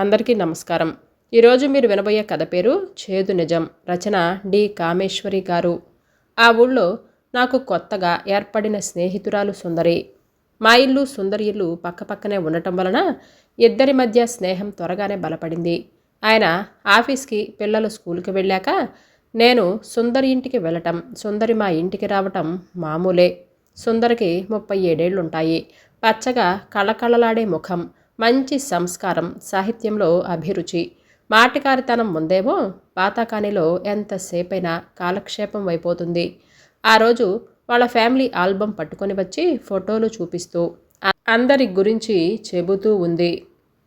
అందరికీ నమస్కారం. ఈరోజు మీరు వినబోయే కథ పేరు చేదు నిజం. రచన డి కామేశ్వరి గారు. ఆ ఊళ్ళో నాకు కొత్తగా ఏర్పడిన స్నేహితురాలు సుందరి. మా ఇల్లు సుందరి ఇల్లు పక్కపక్కనే ఉండటం వలన ఇద్దరి మధ్య స్నేహం త్వరగానే బలపడింది. ఆయన ఆఫీస్కి పిల్లలు స్కూల్కి వెళ్ళాక నేను సుందరి ఇంటికి వెళ్ళటం సుందరి మా ఇంటికి రావటం మామూలే. సుందరికి ముప్పై ఏడేళ్ళుంటాయి. పచ్చగా కళకళలాడే ముఖం మంచి సంస్కారం సాహిత్యంలో అభిరుచి. మాటకారితనం ఉందేమో పాతకానిలో ఎంతసేపైనా కాలక్షేపం అయిపోతుంది ఆ రోజు వాళ్ళ ఫ్యామిలీ ఆల్బమ్ పట్టుకొని వచ్చి ఫోటోలు చూపిస్తూ అందరి గురించి చెబుతూ ఉంది.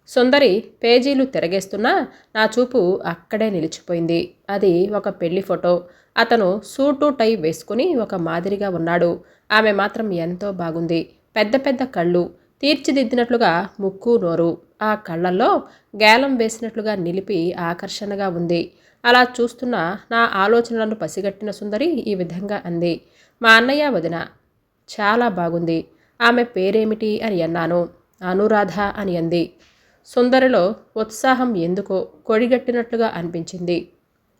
సుందరి పేజీలు తిరగేస్తున్నా నా చూపు అక్కడే నిలిచిపోయింది. అది ఒక పెళ్ళి ఫోటో. అతను సూటు టై వేసుకుని ఒక మాదిరిగా ఉన్నాడు. ఆమె మాత్రం ఎంతో బాగుంది. పెద్ద పెద్ద కళ్ళు తీర్చిదిద్దినట్లుగా ముక్కు నోరు ఆ కళ్ళల్లో గేలం వేసినట్లుగా నిలిపి ఆకర్షణగా ఉంది. అలా చూస్తున్న నా ఆలోచనలను పసిగట్టిన సుందరి ఈ విధంగా అంది. మా అన్నయ్య వదిన చాలా బాగుంది. ఆమె పేరేమిటి అని అన్నాను. అనురాధ అని అంది. సుందరిలో ఉత్సాహం ఎందుకో కొడిగట్టినట్లుగా అనిపించింది.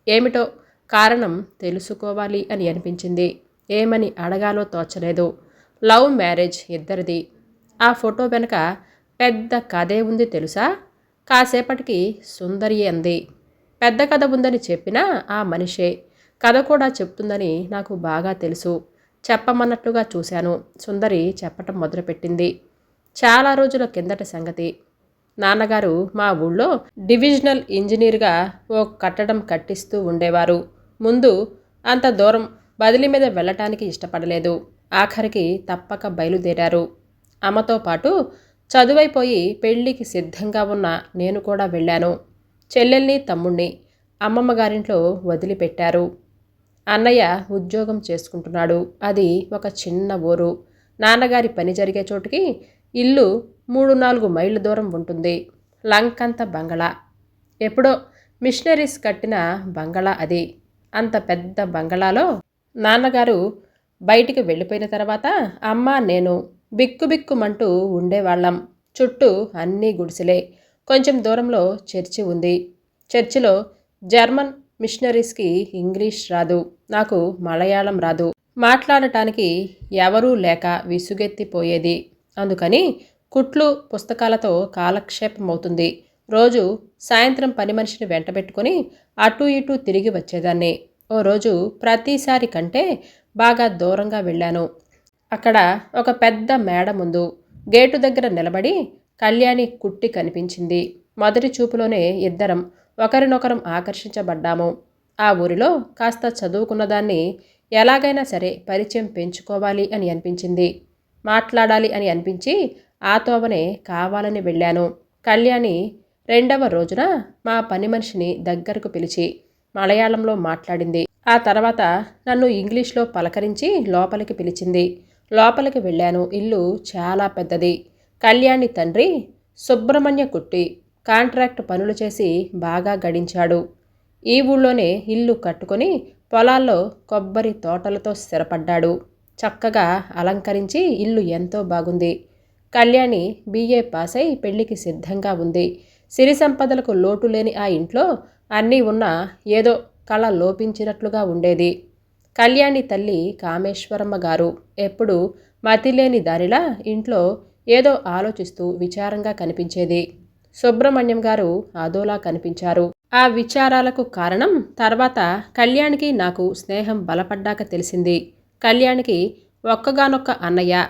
ఏమిటో కారణం తెలుసుకోవాలి అని అనిపించింది. ఏమని అడగాలో తోచలేదు. లవ్ మ్యారేజ్ ఇద్దరిది. ఆ ఫోటో వెనక పెద్ద కథే ఉంది తెలుసా? కాసేపటికి సుందరి అంది. పెద్ద కథ ఉందని చెప్పినా ఆ మనిషే. కథ కూడా చెప్తుందని నాకు బాగా తెలుసు. చెప్పమన్నట్లుగా చూశాను. సుందరి చెప్పటం మొదలుపెట్టింది. చాలా రోజుల కిందట సంగతి. నాన్నగారు మా ఊళ్ళో డివిజనల్ ఇంజనీర్గా ఓ కట్టడం కట్టిస్తూ ఉండేవారు. ముందు అంత దూరం బదిలీ మీద వెళ్ళటానికి ఇష్టపడలేదు. ఆఖరికి తప్పక బయలుదేరారు. అమ్మతో పాటు చదువైపోయి పెళ్ళికి సిద్ధంగా ఉన్న నేను కూడా వెళ్ళాను. చెల్లెల్ని తమ్ముణ్ణి అమ్మమ్మ గారింట్లో వదిలిపెట్టారు. అన్నయ్య ఉద్యోగం చేసుకుంటున్నాడు. అది ఒక చిన్న ఊరు. నాన్నగారి పని జరిగే చోటుకి ఇల్లు మూడు నాలుగు మైళ్ళ దూరం ఉంటుంది. లంకంత బంగళా. ఎప్పుడో మిషనరీస్ కట్టిన బంగళా అది. అంత పెద్ద బంగళాలో నాన్నగారు బయటికి వెళ్ళిపోయిన తర్వాత అమ్మ నేను బిక్కుబిక్కుమంటూ ఉండేవాళ్ళం. చుట్టూ అన్నీ గుడిసెలే. కొంచెం దూరంలో చర్చి ఉంది. చర్చిలో జర్మన్ మిషనరీస్కి ఇంగ్లీష్ రాదు. నాకు మలయాళం రాదు. మాట్లాడటానికి ఎవరూ లేక విసుగెత్తిపోయేది. అందుకని కుట్లు పుస్తకాలతో కాలక్షేపం అవుతుంది రోజు సాయంత్రం పని మనిషిని వెంటబెట్టుకుని అటు ఇటు తిరిగి వచ్చేదాన్ని. ఓ రోజు ప్రతిసారి కంటే బాగా దూరంగా వెళ్ళాను. అక్కడ ఒక పెద్ద మేడ ముందు గేటు దగ్గర నిలబడి కళ్యాణి కుట్టి కనిపించింది. మొదటి చూపులోనే ఇద్దరం ఒకరినొకరం ఆకర్షించబడ్డాము. ఆ ఊరిలో కాస్త చదువుకున్నదాన్ని ఎలాగైనా సరే పరిచయం పెంచుకోవాలి అని అనిపించింది. మాట్లాడాలి అని అనిపించి ఆ తోవనే కావాలని వెళ్ళాను. కళ్యాణి రెండవ రోజున మా పని మనిషిని దగ్గరకు పిలిచి మలయాళంలో మాట్లాడింది. ఆ తర్వాత నన్ను ఇంగ్లీష్లో పలకరించి లోపలికి పిలిచింది. లోపలికి వెళ్ళాను. ఇల్లు చాలా పెద్దది. కళ్యాణి తండ్రి సుబ్రహ్మణ్య కుట్టి కాంట్రాక్ట్ పనులు చేసి బాగా గడించాడు. ఈ ఊళ్ళోనే ఇల్లు కట్టుకొని పొలాల్లో కొబ్బరి తోటలతో స్థిరపడ్డాడు. చక్కగా అలంకరించి ఇల్లు ఎంతో బాగుంది. కళ్యాణి బీఏ పాస్ అయి పెళ్ళికి సిద్ధంగా ఉంది. సిరి సంపదలకు లోటు లేని ఆ ఇంట్లో అన్నీ ఉన్నా ఏదో కళ లోపించినట్లుగా ఉండేది. కళ్యాణి తల్లి కామేశ్వరమ్మ గారు ఎప్పుడు మతిలేని దానిలా ఇంట్లో ఏదో ఆలోచిస్తూ విచారంగా కనిపించేది. సుబ్రహ్మణ్యం గారు అదోలా కనిపించారు. ఆ విచారాలకు కారణం తర్వాత కళ్యాణికి నాకు స్నేహం బలపడ్డాక తెలిసింది. కళ్యాణికి ఒక్కగానొక్క అన్నయ్య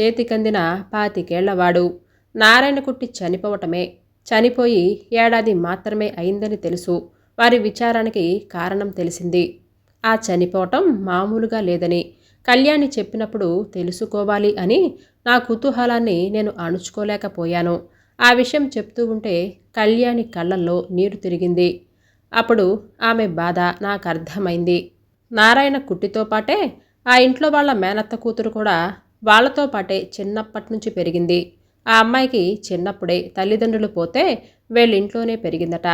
చేతికందిన పాతికేళ్ళవాడు. నారాయణకుట్టి చనిపోవటమే చనిపోయి ఏడాది మాత్రమే అయిందని తెలుసు. వారి విచారానికి కారణం తెలిసింది. ఆ చనిపోవటం మామూలుగా లేదని కళ్యాణి చెప్పినప్పుడు తెలుసుకోవాలి అని నా కుతూహలాన్ని నేను అణుచుకోలేకపోయాను. ఆ విషయం చెప్తూ ఉంటే కళ్యాణి కళ్ళల్లో నీరు తిరిగింది. అప్పుడు ఆమె బాధ నాకు అర్థమైంది. నారాయణ కుట్టితో పాటే ఆ ఇంట్లో వాళ్ళ మేనత్త కూతురు కూడా వాళ్ళతో పాటే చిన్నప్పటి నుంచి పెరిగింది. ఆ అమ్మాయికి చిన్నప్పుడే తల్లిదండ్రులు పోతే వీళ్ళింట్లోనే పెరిగిందట.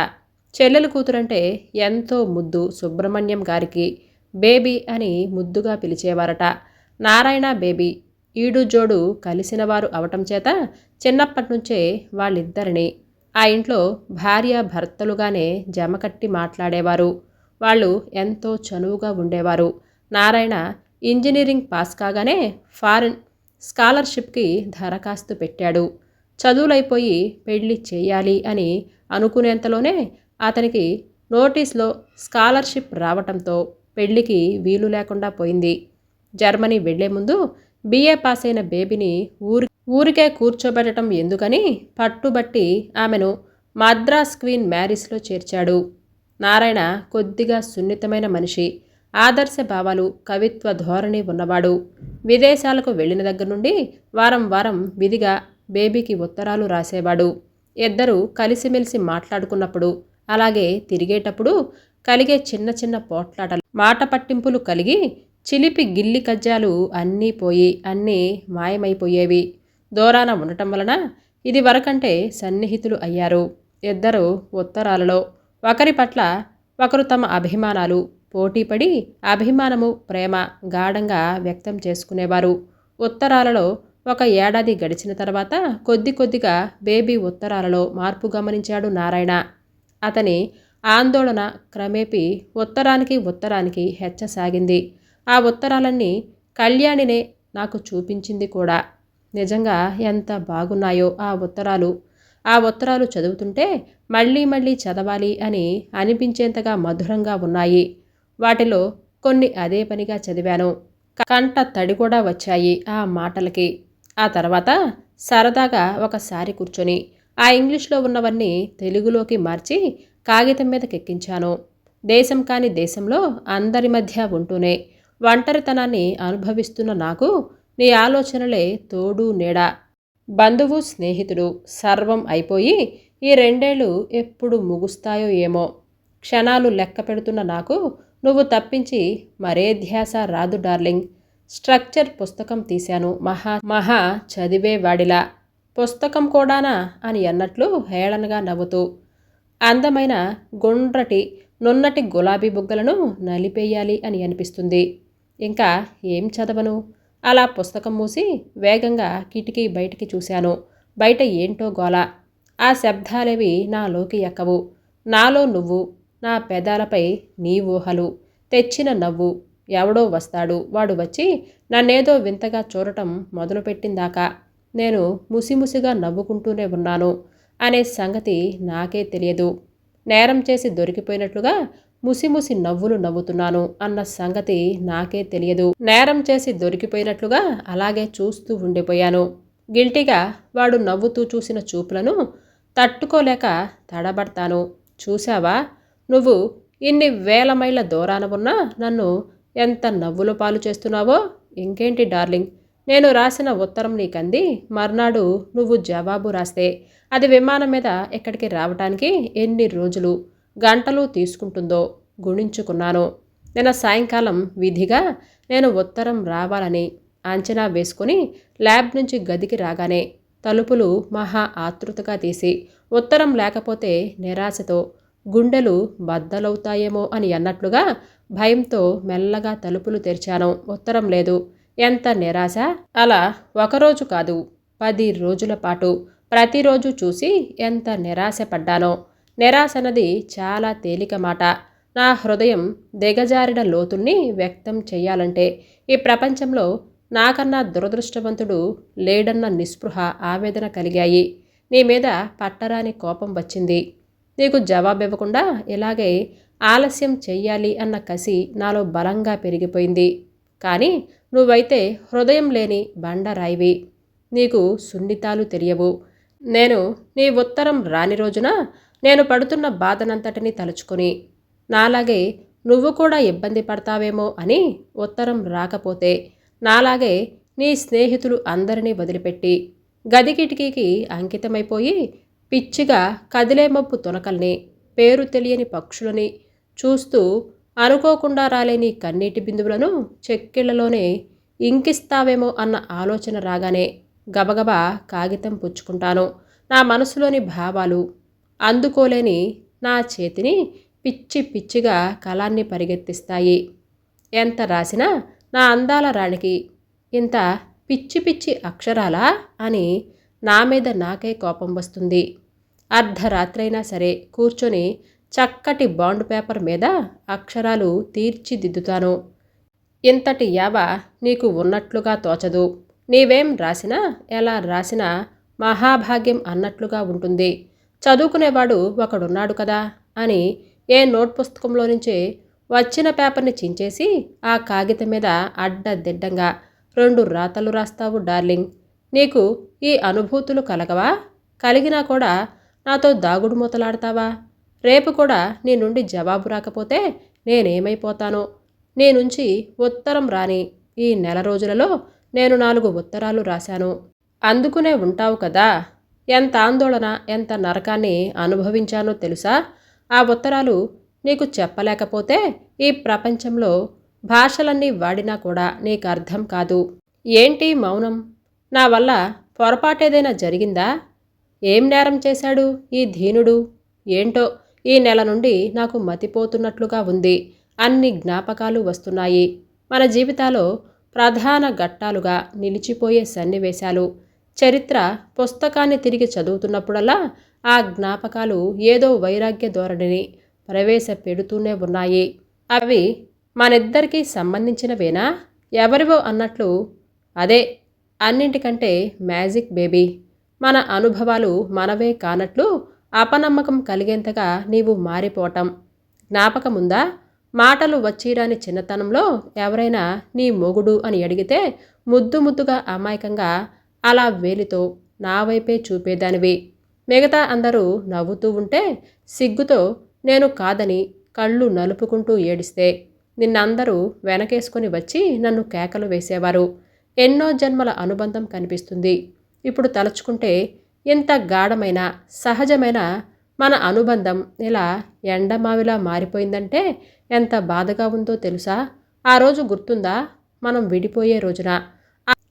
చెల్లెలు కూతురంటే ఎంతో ముద్దు సుబ్రహ్మణ్యం గారికి. బేబీ అని ముద్దుగా పిలిచేవారట. నారాయణ బేబీ ఈడు జోడు కలిసినవారు అవటం చేత చిన్నప్పటి నుంచే వాళ్ళిద్దరిని. ఆ ఇంట్లో భార్య భర్తలుగానే జమకట్టి మాట్లాడేవారు. వాళ్ళు ఎంతో చనువుగా ఉండేవారు. నారాయణ ఇంజనీరింగ్ పాస్ కాగానే ఫారిన్ స్కాలర్షిప్కి దరఖాస్తు పెట్టాడు. చదువులైపోయి పెళ్ళి చేయాలి అని అనుకునేంతలోనే అతనికి నోటీస్లో స్కాలర్షిప్ రావటంతో పెళ్ళికి వీలు లేకుండా పోయింది. జర్మనీ వెళ్ళే ముందు బీఏ పాస్ అయిన బేబీని ఊరి ఊరికే కూర్చోబెట్టడం ఎందుకని పట్టుబట్టి ఆమెను మద్రాస్ క్వీన్ మ్యారీస్లో చేర్చాడు. నారాయణ కొద్దిగా సున్నితమైన మనిషి ఆదర్శ భావాలు కవిత్వ ధోరణి ఉన్నవాడు. విదేశాలకు వెళ్ళిన దగ్గర నుండి వారం వారం విధిగా బేబీకి ఉత్తరాలు రాసేవాడు. ఇద్దరు కలిసిమెలిసి మాట్లాడుకున్నప్పుడు అలాగే తిరిగేటప్పుడు కలిగే చిన్న చిన్న పోట్లాటలు మాట పట్టింపులు కలిగి చిలిపి గిల్లి కజ్జాలు అన్నీ పోయి అన్నీ మాయమైపోయేవి. దూరాన ఉండటం వలన ఇది వరకంటే సన్నిహితులు అయ్యారు. ఇద్దరు ఉత్తరాలలో ఒకరి పట్ల ఒకరు తమ అభిమానాలు పోటీపడి అభిమానము ప్రేమ గాఢంగా వ్యక్తం చేసుకునేవారు. ఉత్తరాలలో ఒక ఏడాది గడిచిన తర్వాత కొద్ది కొద్దిగా బేబీ ఉత్తరాలలో మార్పు గమనించాడు నారాయణ. అతని ఆందోళన క్రమేపీ ఉత్తరానికి ఉత్తరానికి హెచ్చసాగింది. ఆ ఉత్తరాలన్నీ కళ్యాణినే నాకు చూపించింది కూడా. నిజంగా ఎంత బాగున్నాయో ఆ ఉత్తరాలు. ఆ ఉత్తరాలు చదువుతుంటే మళ్ళీ మళ్ళీ చదవాలి అని అనిపించేంతగా మధురంగా ఉన్నాయి. వాటిలో కొన్ని అదే పనిగా చదివాను. కంట తడి కూడా వచ్చాయి ఆ మాటలకి. ఆ తర్వాత సరదాగా ఒకసారి కూర్చొని ఆ ఇంగ్లీష్లో ఉన్నవన్నీ తెలుగులోకి మార్చి కాగితం మీదకెక్కించాను దేశం కాని దేశంలో అందరి మధ్య ఉంటూనే ఒంటరితనాన్ని అనుభవిస్తున్న నాకు నీ ఆలోచనలే తోడు నీడ. బంధువు స్నేహితుడు సర్వం అయిపోయి ఈ రెండేళ్ళు ఎప్పుడు ముగుస్తాయో ఏమో. క్షణాలు లెక్క పెడుతున్న నాకు నువ్వు తప్పించి మరే ధ్యాస రాదు డార్లింగ్. స్ట్రక్చర్ పుస్తకం తీశాను. మహా మహా చదివేవాడిలా పుస్తకం కూడానా అని అన్నట్లు హేళనగా నవ్వుతూ అందమైన గుండ్రటి నున్నటి గులాబీ బుగ్గలను నలిపేయాలి అని అనిపిస్తుంది. ఇంకా ఏం చదవను? అలా పుస్తకం మూసి వేగంగా కిటికీ బయటికి చూశాను. బయట ఏంటో గోల. ఆ శబ్దాలేవి నాలోకి ఎక్కవు. నాలో నువ్వు నా పెదాలపై నీ ఊహలు. తెచ్చిన నవ్వు. ఎవడో వస్తాడు. వాడు వచ్చి నన్నేదో వింతగా చూడటం మొదలుపెట్టిందాకా నేను ముసిముసిగా నవ్వుకుంటూనే ఉన్నాను అనే సంగతి నాకే తెలియదు. నేరం చేసి దొరికిపోయినట్లుగా ముసిముసి నవ్వులు నవ్వుతున్నాను అన్న సంగతి నాకే తెలియదు. నేరం చేసి దొరికిపోయినట్లుగా అలాగే చూస్తూ ఉండిపోయాను. గిల్టీగా వాడు నవ్వుతూ చూసిన చూపులను తట్టుకోలేక తడబడతాను. చూశావా? నువ్వు ఇన్ని వేల మైళ్ళ దూరాన ఉన్నా నన్ను ఎంత నవ్వుల పాలు చేస్తున్నావో? ఇంకేంటి డార్లింగ్? నేను రాసిన ఉత్తరం నీకంది. మర్నాడు నువ్వు జవాబు రాస్తే అది విమానం మీద ఇక్కడికి రావటానికి ఎన్ని రోజులు గంటలు తీసుకుంటుందో గుణించుకున్నాను. నిన్న సాయంకాలం విధిగా నేను ఉత్తరం రావాలని అంచనా వేసుకుని ల్యాబ్ నుంచి గదికి రాగానే తలుపులు మహా ఆతృతగా తీసి ఉత్తరం లేకపోతే నిరాశతో గుండెలు బద్దలవుతాయేమో అని అన్నట్లుగా భయంతో మెల్లగా తలుపులు తెరిచాను. ఉత్తరం లేదు. ఎంత నిరాశ? అలా ఒకరోజు కాదు పది రోజుల పాటు ప్రతిరోజు చూసి ఎంత నిరాశపడ్డానో. నిరాశనది చాలా తేలిక మాట. నా హృదయం దిగజారిన లోతుల్ని వ్యక్తం చెయ్యాలంటే ఈ ప్రపంచంలో నాకన్నా దురదృష్టవంతుడు లేడన్న నిస్పృహ ఆవేదన కలిగాయి. నీ మీద పట్టరాని కోపం వచ్చింది. నీకు జవాబివ్వకుండా ఇలాగే ఆలస్యం చెయ్యాలి అన్న కసి నాలో బలంగా పెరిగిపోయింది. కానీ నువ్వైతే హృదయం లేని బండరాయివి. నీకు సున్నితాలు తెలియవు. నేను నీ ఉత్తరం రాని రోజున నేను పడుతున్న బాధనంతటిని తలుచుకుని నాలాగే నువ్వు కూడా ఇబ్బంది పడతావేమో అని ఉత్తరం రాకపోతే నాలాగే నీ స్నేహితులు అందరినీ వదిలిపెట్టి గది కిటికీకి అంకితమైపోయి పిచ్చిగా కదిలే మబ్బు తునకల్ని పేరు తెలియని పక్షులని చూస్తూ అనుకోకుండా రాలేని కన్నీటి బిందువులను చెక్కిళ్ళలోనే ఇంకిస్తావేమో అన్న ఆలోచన రాగానే గబగబా కాగితం పుచ్చుకుంటాను. నా మనసులోని భావాలు అందుకోలేని నా చేతిని పిచ్చి పిచ్చిగా కళాన్ని పరిగెత్తిస్తాయి. ఎంత రాసినా నా అందాల రాణికి ఇంత పిచ్చి పిచ్చి అక్షరాలా అని నా మీద నాకే కోపం వస్తుంది. అర్ధరాత్రైనా సరే కూర్చొని చక్కటి బాండ్ పేపర్ మీద అక్షరాలు తీర్చిదిద్దుతాను. ఇంతటి యావ నీకు ఉన్నట్లుగా తోచదు. నీవేం రాసినా ఎలా రాసినా మహాభాగ్యం అన్నట్లుగా ఉంటుంది. చదువుకునేవాడు ఒకడున్నాడు కదా అని ఏ నోట్ పుస్తకంలో నుంచే వచ్చిన పేపర్ని చించేసి ఆ కాగితం మీద అడ్డదిడ్డంగా రెండు రాతలు రాస్తావు డార్లింగ్. నీకు ఈ అనుభూతులు కలగవా? కలిగినా కూడా నాతో దాగుడు మూతలాడతావా? రేపు కూడా నీ నుండి జవాబు రాకపోతే నేనేమైపోతానో? నీ నుంచి ఉత్తరం రాని ఈ నెల రోజులలో నేను నాలుగు ఉత్తరాలు రాశాను. అందుకునే ఉంటావు కదా? ఎంత ఆందోళన ఎంత నరకాన్ని అనుభవించానో తెలుసా? ఆ ఉత్తరాలు నీకు చెప్పలేకపోతే ఈ ప్రపంచంలో భాషలన్నీ వాడినా కూడా నీకు అర్థం కాదు. ఏంటి మౌనం? నా వల్ల పొరపాటేదైనా జరిగిందా? ఏం నేరం చేశాడు ఈ ధీనుడు ఏంటో ఈ నెల నుండి నాకు మతిపోతున్నట్లుగా ఉంది. అన్ని జ్ఞాపకాలు వస్తున్నాయి. మన జీవితాలో ప్రధాన ఘట్టాలుగా నిలిచిపోయే సన్నివేశాలు. చరిత్ర పుస్తకాన్ని తిరిగి చదువుతున్నప్పుడల్లా ఆ జ్ఞాపకాలు ఏదో వైరాగ్య ధోరణిని ప్రవేశపెడుతూనే ఉన్నాయి. అవి మనిద్దరికీ సంబంధించినవేనా? ఎవరివో అన్నట్లు అదే అన్నింటికంటే మ్యాజిక్ బేబీ. మన అనుభవాలు మనవే కానట్లు అపనమ్మకం కలిగేంతగా నీవు మారిపోవటం. జ్ఞాపకముందా? మాటలు వచ్చిరాని చిన్నతనంలో ఎవరైనా నీ మొగుడు అని అడిగితే ముద్దు ముద్దుగా అమాయకంగా అలా వేలితో నా వైపే చూపేదానివి. మిగతా అందరూ నవ్వుతూ ఉంటే సిగ్గుతో నేను కాదని కళ్ళు నలుపుకుంటూ ఏడిస్తే నిన్నందరూ వెనకేసుకొని వచ్చి నన్ను కేకలు వేసేవారు. ఎన్నో జన్మల అనుబంధం కనిపిస్తుంది. ఇప్పుడు తలుచుకుంటే ఇంత గాఢమైన సహజమైన మన అనుబంధం ఇలా ఎండమావిలా మారిపోయిందంటే ఎంత బాధగా ఉందో తెలుసా? ఆ రోజు గుర్తుందా? మనం విడిపోయే రోజున.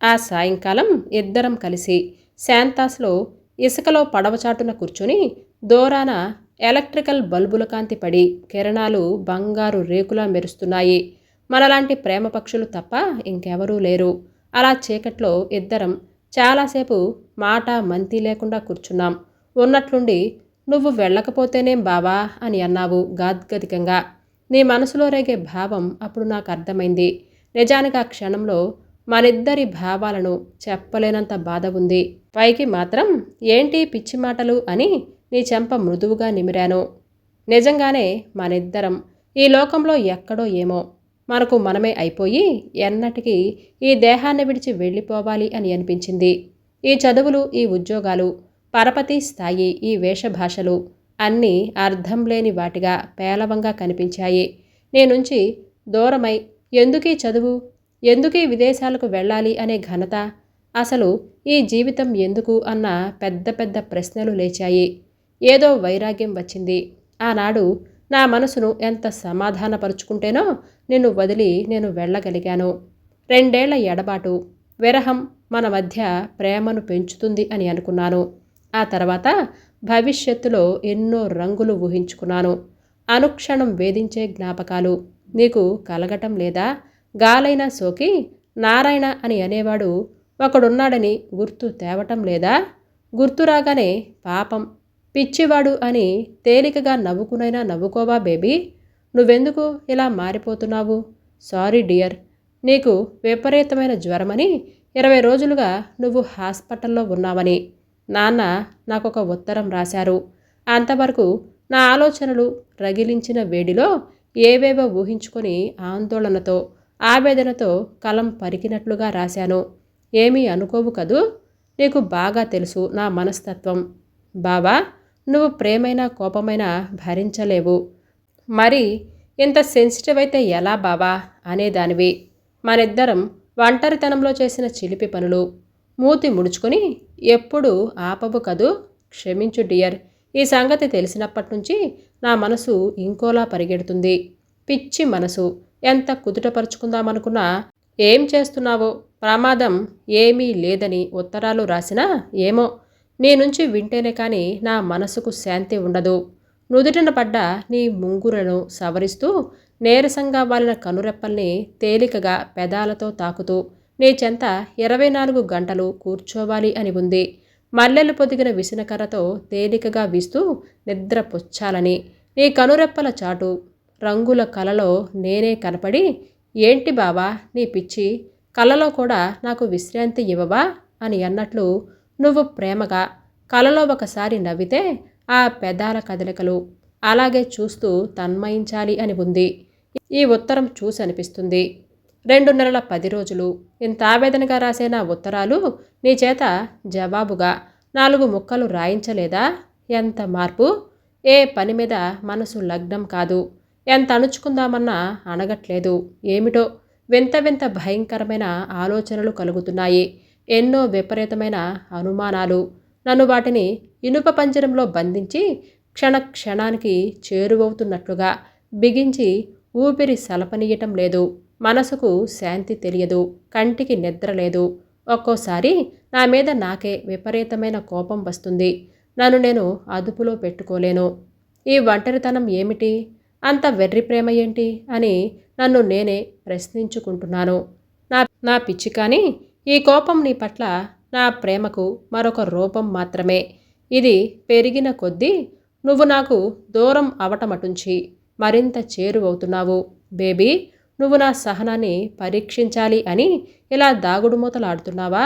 ఆ సాయంకాలం ఇద్దరం కలిసి శాంతాస్లో ఇసుకలో పడవచాటున కూర్చుని దూరాన ఎలక్ట్రికల్ బల్బుల కాంతి పడి కిరణాలు బంగారు రేకులా మెరుస్తున్నాయి. మనలాంటి ప్రేమ పక్షులు తప్ప ఇంకెవరూ లేరు. అలా చీకట్లో ఇద్దరం చాలాసేపు మాట మంతి లేకుండా కూర్చున్నాం. ఉన్నట్లుండి నువ్వు వెళ్ళకపోతేనేం బావా? అని అన్నావు గాద్గదికంగా నీ మనసులో రేగే భావం అప్పుడు నాకు అర్థమైంది. నిజానికి ఆ క్షణంలో మనిద్దరి భావాలను చెప్పలేనంత బాధ ఉంది. పైకి మాత్రం ఏంటి పిచ్చి మాటలు? అని నీ చెంప మృదువుగా నిమిరాను. నిజంగానే మనిద్దరం. ఈ లోకంలో ఎక్కడో ఏమో. మనకు మనమే అయిపోయి ఎన్నటికీ ఈ దేహాన్ని విడిచి వెళ్ళిపోవాలి అని అనిపించింది. ఈ చదువులు ఈ ఉద్యోగాలు పరపతి స్థాయి ఈ వేషభాషలు అన్నీ అర్థం లేని వాటిగా పేలవంగా కనిపించాయి. నేనుంచి దూరమై ఎందుకీ చదువు? ఎందుకీ విదేశాలకు వెళ్ళాలి అనే ఘనత? అసలు ఈ జీవితం ఎందుకు? అన్న పెద్ద పెద్ద ప్రశ్నలు లేచాయి. ఏదో వైరాగ్యం వచ్చింది. ఆనాడు నా మనసును ఎంత సమాధానపరుచుకుంటేనో నిన్ను వదిలి నేను వెళ్ళగలిగాను. రెండేళ్ళ ఎడబాటు విరహం మన మధ్య ప్రేమను పెంచుతుంది అని అనుకున్నాను. ఆ తర్వాత భవిష్యత్తులో ఎన్నో రంగులు ఊహించుకున్నాను. అనుక్షణం వేధించే జ్ఞాపకాలు నీకు కలగటం లేదా గాలైనా సోకి నారాయణ అని అనేవాడు ఒకడున్నాడని గుర్తు తేవటం లేదా గుర్తు రాగానే పాపం పిచ్చివాడు అని తేలికగా నవ్వుకునైనా నవ్వుకోవా బేబీ? నువ్వెందుకు ఇలా మారిపోతున్నావు? Sorry dear. నీకు విపరీతమైన జ్వరమని ఇరవై రోజులుగా నువ్వు హాస్పిటల్లో ఉన్నావని. నాన్న నాకొక ఉత్తరం రాశారు. అంతవరకు నా ఆలోచనలు రగిలించిన వేడిలో ఏవేవో ఊహించుకొని ఆందోళనతో ఆవేదనతో కలం పరికినట్లుగా రాశాను. ఏమీ అనుకోవు కదూ? నీకు బాగా తెలుసు నా మనస్తత్వం. బావా నువ్వు ప్రేమైనా కోపమైనా భరించలేవు. మరి ఇంత సెన్సిటివ్ అయితే ఎలా బావా? అనేదానివి మనిద్దరం ఒంటరితనంలో చేసిన చిలిపి పనులు. మూతి ముడుచుకొని ఎప్పుడు ఆపవు కదూ? క్షమించు డియర్. ఈ సంగతి తెలిసినప్పటి నుంచి నా మనసు ఇంకోలా పరిగెడుతుంది. పిచ్చి మనసు. ఎంత కుదుటపరుచుకుందామనుకున్నా ఏం చేస్తున్నావో? ప్రమాదం ఏమీ లేదని ఉత్తరాలు రాసినా ఏమో? నీ నుంచి వింటేనే కానీ నా మనసుకు శాంతి ఉండదు. నుదుటిన పడ్డ నీ ముంగురను సవరిస్తూ నేరసంగా వాలిన కనురెప్పల్ని తేలికగా పెదాలతో తాకుతూ నీ చెంత ఇరవై నాలుగు గంటలు కూర్చోవాలి అని ఉంది. మల్లెలు పొదిగిన విసినకర్రతో తేలికగా వీస్తూ నిద్ర పుచ్చాలని నీ కనురెప్పల చాటు రంగుల కలలో నేనే కనపడి ఏంటి బావా నీ పిచ్చి? కలలో కూడా నాకు విశ్రాంతి ఇవ్వవా? అని అన్నట్లు నువ్వు ప్రేమగా కలలో ఒకసారి నవ్వితే ఆ పెదాల కదలికలు అలాగే చూస్తూ తన్మయించాలి అని ఉంది. ఈ ఉత్తరం చూసి అనిపిస్తుంది. రెండు నెలల పది రోజులు. ఇంత ఆవేదనగా రాసే నా ఉత్తరాలు నీ చేత జవాబుగా నాలుగు ముక్కలు రాయించలేదా? ఎంత మార్పు? ఏ పని మీద మనసు లగ్నం కాదు. ఎంత అణుచుకుందామన్నా అనగట్లేదు ఏమిటో వింత వింత భయంకరమైన ఆలోచనలు కలుగుతున్నాయి. ఎన్నో విపరీతమైన అనుమానాలు. నన్ను వాటిని ఇనుప పంజరంలో బంధించి క్షణ క్షణానికి చేరువవుతున్నట్లుగా బిగించి ఊపిరి సలపనీయటం లేదు. మనసుకు శాంతి తెలియదు. కంటికి నిద్ర లేదు. ఒక్కోసారి నా మీద నాకే విపరీతమైన కోపం వస్తుంది. నన్ను నేను అదుపులో పెట్టుకోలేను. ఈ ఒంటరితనం ఏమిటి? అంత వెర్రి ప్రేమ ఏంటి? అని నన్ను నేనే ప్రశ్నించుకుంటున్నాను. నా నా పిచ్చి కానీ ఈ కోపం నీ పట్ల నా ప్రేమకు మరొక రూపం మాత్రమే. ఇది పెరిగిన కొద్దీ నువ్వు నాకు దూరం అవటమటుంచి మరింత చేరువవుతున్నావు. బేబీ నువ్వు నా సహనాన్ని పరీక్షించాలి అని ఇలా దాగుడుమూతలాడుతున్నావా?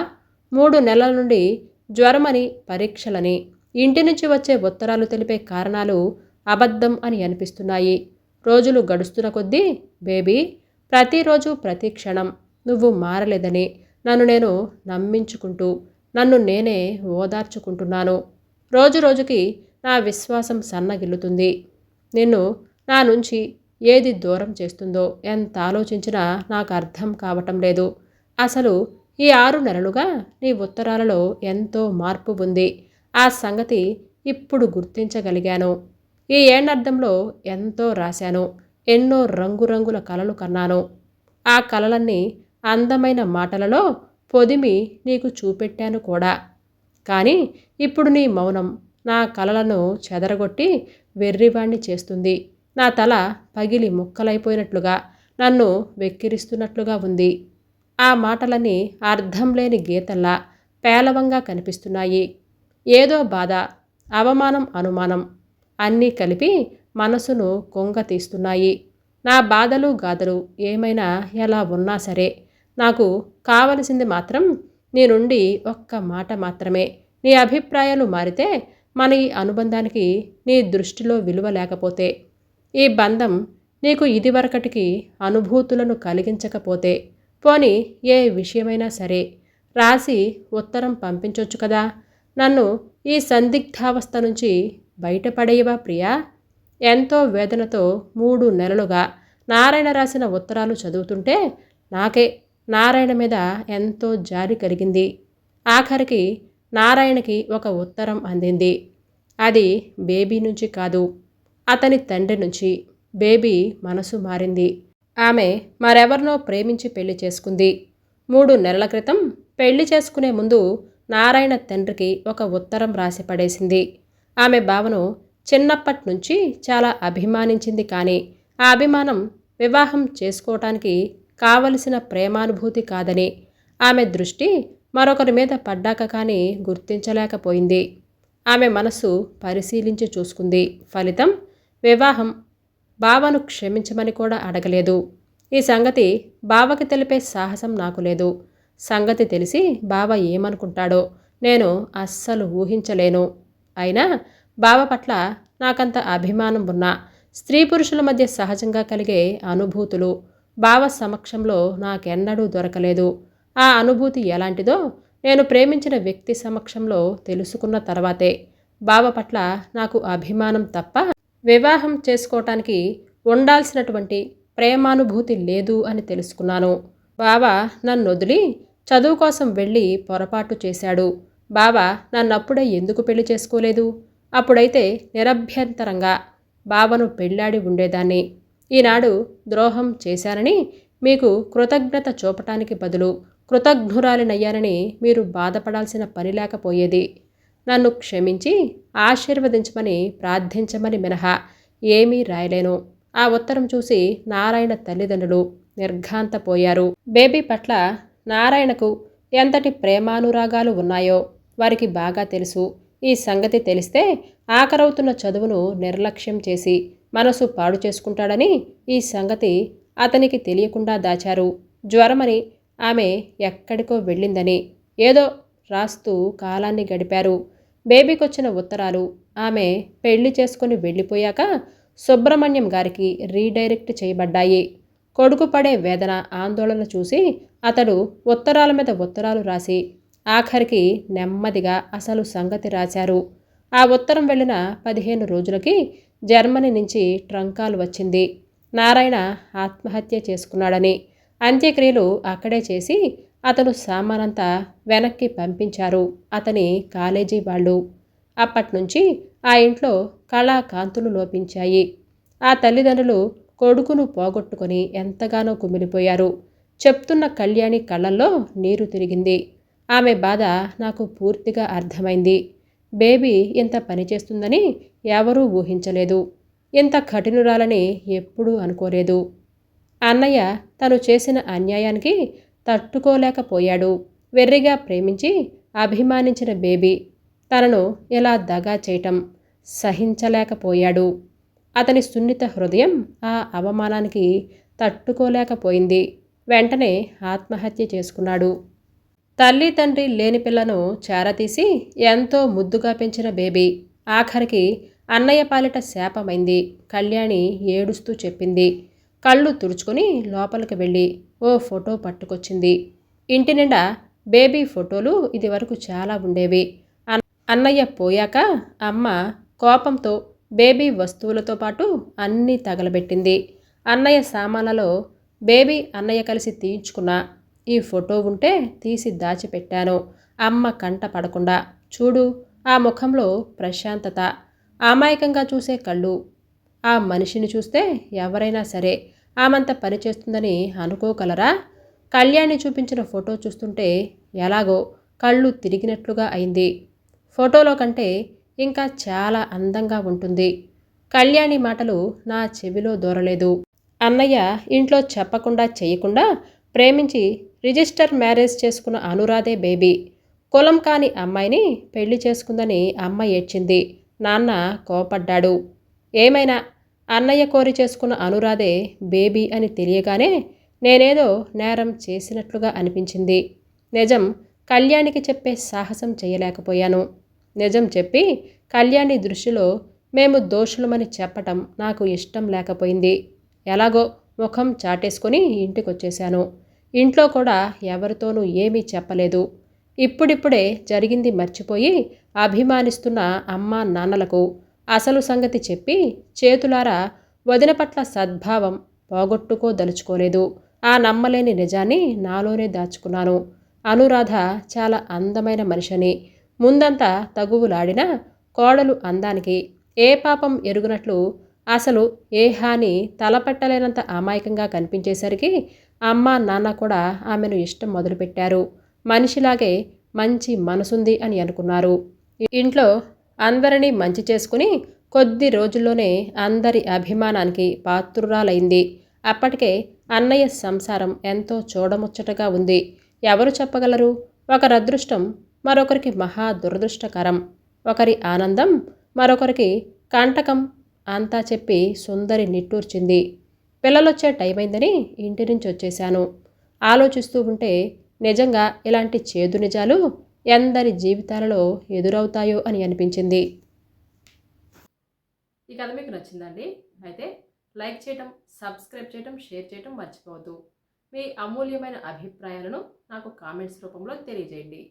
మూడు నెలల నుండి జ్వరమని పరీక్షలని ఇంటి నుంచి వచ్చే ఉత్తరాలు తెలిపే కారణాలు అబద్ధం అని అనిపిస్తున్నాయి. రోజులు గడుస్తున్న కొద్దీ బేబీ ప్రతిరోజు ప్రతి క్షణం నువ్వు మారలేదని నన్ను నేను నమ్మించుకుంటూ నన్ను నేనే ఓదార్చుకుంటున్నాను. రోజు రోజుకి నా విశ్వాసం సన్నగిల్లుతుంది. నిన్ను నా నుంచి ఏది దూరం చేస్తుందో ఎంత ఆలోచించినా నాకు అర్థం కావటం లేదు. అసలు ఈ ఆరు నెలలుగా నీ ఉత్తరాలలో ఎంతో మార్పు ఉంది. ఆ సంగతి ఇప్పుడు గుర్తించగలిగాను. ఈ ఏణర్థంలో ఎంతో రాశాను. ఎన్నో రంగురంగుల కలలు కన్నాను. ఆ కలలన్నీ అందమైన మాటలలో పొదిమి నీకు చూపెట్టాను కూడా. కానీ ఇప్పుడు నీ మౌనం నా కలలను చెదరగొట్టి వెర్రివాణ్ణి చేస్తుంది. నా తల పగిలి ముక్కలైపోయినట్లుగా నన్ను వెక్కిరిస్తున్నట్లుగా ఉంది. ఆ మాటలని అర్థం లేని గీతల్లా పేలవంగా కనిపిస్తున్నాయి. ఏదో బాధ అవమానం అనుమానం అన్నీ కలిపి మనసును కొంగ తీస్తున్నాయి. నా బాధలు గాథలు ఏమైనా ఎలా ఉన్నా సరే నాకు కావలసింది మాత్రం నీ నుండి ఒక్క మాట మాత్రమే. నీ అభిప్రాయాలు మారితే మన ఈ అనుబంధానికి నీ దృష్టిలో విలువ లేకపోతే ఈ బంధం నీకు ఇదివరకటికి అనుభూతులను కలిగించకపోతే పోని ఏ విషయమైనా సరే రాసి ఉత్తరం పంపించవచ్చు కదా. నన్ను ఈ సందిగ్ధావస్థ నుంచి బయటపడేయవా ప్రియా? ఎంతో వేదనతో మూడు నెలలుగా నారాయణ రాసిన ఉత్తరాలు చదువుతుంటే నాకే నారాయణ మీద ఎంతో జారి కలిగింది ఆఖరికి నారాయణకి ఒక ఉత్తరం అందింది. అది బేబీ నుంచి కాదు అతని తండ్రి నుంచి. బేబీ మనసు మారింది. ఆమె మరెవరినో ప్రేమించి పెళ్ళి చేసుకుంది. మూడు నెలల క్రితం పెళ్ళి చేసుకునే ముందు నారాయణ తండ్రికి ఒక ఉత్తరం రాసి పడేసింది. ఆమె భావను చిన్నప్పటి నుంచి చాలా అభిమానించింది కానీ ఆ అభిమానం వివాహం చేసుకోవటానికి కావలసిన ప్రేమానుభూతి కాదని. ఆమె దృష్టి మరొకరి మీద పడ్డాక కానీ గుర్తించలేకపోయింది. ఆమె మనసు పరిశీలించి చూసుకుంది. ఫలితం వివాహం. బావను క్షమించమని కూడా అడగలేదు. ఈ సంగతి బావకి తెలిపే సాహసం నాకు లేదు. సంగతి తెలిసి బావ ఏమనుకుంటాడో నేను అస్సలు ఊహించలేను. అయినా బావ పట్ల నాకంత అభిమానం ఉన్నా స్త్రీ పురుషుల మధ్య సహజంగా కలిగే అనుభూతులు బావ సమక్షంలో నాకెన్నడూ దొరకలేదు. ఆ అనుభూతి ఎలాంటిదో నేను ప్రేమించిన వ్యక్తి సమక్షంలో తెలుసుకున్న తర్వాతే. బావ పట్ల నాకు అభిమానం తప్ప వివాహం చేసుకోవటానికి ఉండాల్సినటువంటి ప్రేమానుభూతి లేదు అని తెలుసుకున్నాను. బావ నన్ను వదిలి చదువు కోసం వెళ్ళి పొరపాటు చేశాడు. బావ నన్నప్పుడే ఎందుకు పెళ్ళి చేసుకోలేదు? అప్పుడైతే నిరభ్యంతరంగా బావను పెళ్ళాడి ఉండేదాన్ని. ఈనాడు ద్రోహం చేశానని మీకు కృతజ్ఞత చూపటానికి బదులు కృతజ్ఞురాలినయ్యానని మీరు బాధపడాల్సిన పని లేకపోయేది. నన్ను క్షమించి ఆశీర్వదించమని ప్రార్థించమని మినహా ఏమీ రాయలేను. ఆ ఉత్తరం చూసి నారాయణ తల్లిదండ్రులు నిర్ఘాంతపోయారు. బేబీ పట్ల నారాయణకు ఎంతటి ప్రేమానురాగాలు ఉన్నాయో వారికి బాగా తెలుసు. ఈ సంగతి తెలిస్తే ఆఖరవుతున్న చదువును నిర్లక్ష్యం చేసి మనసు పాడు చేసుకుంటాడని ఈ సంగతి అతనికి తెలియకుండా దాచారు. జ్వరమని ఆమె ఎక్కడికో వెళ్ళిందని ఏదో రాస్తూ కాలాన్ని గడిపారు. బేబీకొచ్చిన ఉత్తరాలు ఆమె పెళ్ళి చేసుకుని వెళ్ళిపోయాక సుబ్రహ్మణ్యం గారికి రీడైరెక్ట్ చేయబడ్డాయి. కొడుకు పడే వేదన ఆందోళన చూసి అతడు ఉత్తరాల మీద ఉత్తరాలు రాసి ఆఖరికి నెమ్మదిగా అసలు సంగతి రాశారు. ఆ ఉత్తరం వెళ్ళిన పదిహేను రోజులకి జర్మనీ నుంచి ట్రంకాలు వచ్చింది. నారాయణ ఆత్మహత్య చేసుకున్నాడని. అంత్యక్రియలు అక్కడే చేసి అతను సామానంతా వెనక్కి పంపించారు. అతని కాలేజీ వాళ్ళు. అప్పట్నుంచి ఆ ఇంట్లో కళాకాంతులు లోపించాయి. ఆ తల్లిదండ్రులు కొడుకును పోగొట్టుకొని ఎంతగానో కుమిలిపోయారు. చెప్తున్న కళ్యాణి కళ్ళల్లో నీరు తిరిగింది. ఆమె బాధ నాకు పూర్తిగా అర్థమైంది. బేబీ ఇంత పనిచేస్తుందని ఎవరూ ఊహించలేదు. ఇంత కఠినురాలని ఎప్పుడూ అనుకోలేదు. అన్నయ్య తను చేసిన అన్యాయానికి తట్టుకోలేకపోయాడు. వెర్రిగా ప్రేమించి అభిమానించిన బేబీ తనను ఎలా దగా చేయటం సహించలేకపోయాడు. అతని సున్నిత హృదయం ఆ అవమానానికి తట్టుకోలేకపోయింది. వెంటనే ఆత్మహత్య చేసుకున్నాడు. తల్లి తండ్రి లేని పిల్లను చేరతీసి ఎంతో ముద్దుగా పెంచిన బేబీ. ఆఖరికి అన్నయ్య పాలిట శాపమైంది. కళ్యాణి ఏడుస్తూ చెప్పింది. కళ్ళు తుడుచుకొని లోపలికి వెళ్ళి ఓ ఫోటో పట్టుకొచ్చింది. ఇంటి నిండా బేబీ ఫోటోలు ఇదివరకు చాలా ఉండేవి. అన్నయ్య పోయాక అమ్మ కోపంతో బేబీ వస్తువులతో పాటు అన్నీ తగలబెట్టింది. అన్నయ్య సామాన్లలో బేబీ అన్నయ్య కలిసి తీయించుకున్న ఈ ఫోటో ఉంటే తీసి దాచిపెట్టాను. అమ్మ కంట పడకుండా. చూడు ఆ ముఖంలో ప్రశాంతత అమాయకంగా చూసే కళ్ళు. ఆ మనిషిని చూస్తే ఎవరైనా సరే ఆమంత పనిచేస్తుందని అనుకోగలరా? కళ్యాణి చూపించిన ఫోటో చూస్తుంటే ఎలాగో కళ్ళు తిరిగినట్లుగా అయింది. ఫోటోలో కంటే ఇంకా చాలా అందంగా ఉంటుంది. కళ్యాణి మాటలు నా చెవిలో దూరలేదు. అన్నయ్య ఇంట్లో చెప్పకుండా చేయకుండా ప్రేమించి రిజిస్టర్ మ్యారేజ్ చేసుకున్న అనురాధే బేబీ. కులం కాని అమ్మాయిని పెళ్ళి చేసుకుందని అమ్మ ఏడ్చింది. నాన్న కోపడ్డాడు. ఏమైనా అన్నయ్య కోరి చేసుకున్న అనురాధే బేబీ అని తెలియగానే నేనేదో నేరం చేసినట్లుగా అనిపించింది. నిజం కళ్యాణికి చెప్పే సాహసం చేయలేకపోయాను. నిజం చెప్పి కళ్యాణి దృష్టిలో మేము దోషులమని చెప్పటం నాకు ఇష్టం లేకపోయింది. ఎలాగో ముఖం చాటేసుకొని ఇంటికొచ్చేశాను. ఇంట్లో కూడా ఎవరితోనూ ఏమీ చెప్పలేదు. ఇప్పుడిప్పుడే జరిగింది మర్చిపోయి అభిమానిస్తున్న అమ్మ నాన్నలకు అసలు సంగతి చెప్పి చేతులారా వదిన పట్ల సద్భావం పోగొట్టుకోదలుచుకోలేదు. ఆ నమ్మలేని నిజాన్ని నాలోనే దాచుకున్నాను. అనురాధ చాలా అందమైన మనిషిని. ముందంతా తగువులాడిన కోడలు అందానికి ఏ పాపం ఎరుగునట్లు అసలు ఏ హాని తలపెట్టలేనంత అమాయకంగా కనిపించేసరికి అమ్మ నాన్న కూడా ఆమెను ఇష్టం మొదలుపెట్టారు. మనిషిలాగే మంచి మనసుంది అని అనుకున్నారు. ఇంట్లో అందరినీ మంచి చేసుకుని కొద్ది రోజుల్లోనే అందరి అభిమానానికి పాత్రురాలైంది. అప్పటికే అన్నయ్య సంసారం ఎంతో చూడముచ్చటగా ఉంది. ఎవరు చెప్పగలరు? ఒకరి అదృష్టం మరొకరికి మహా దురదృష్టకరం. ఒకరి ఆనందం మరొకరికి కంటకం అంతా చెప్పి సుందరి నిట్టూర్చింది. పిల్లలొచ్చే టైం అయిందని ఇంటి నుంచి వచ్చేశాను. ఆలోచిస్తూ ఉంటే నిజంగా ఇలాంటి చేదు నిజాలు ఎందరి జీవితాలలో ఎదురవుతాయో అని అనిపించింది. ఈ కథ మీకు నచ్చిందండి? అయితే లైక్ చేయటం సబ్స్క్రైబ్ చేయటం షేర్ చేయటం మర్చిపోవద్దు. మీ అమూల్యమైన అభిప్రాయాలను నాకు కామెంట్స్ రూపంలో తెలియజేయండి.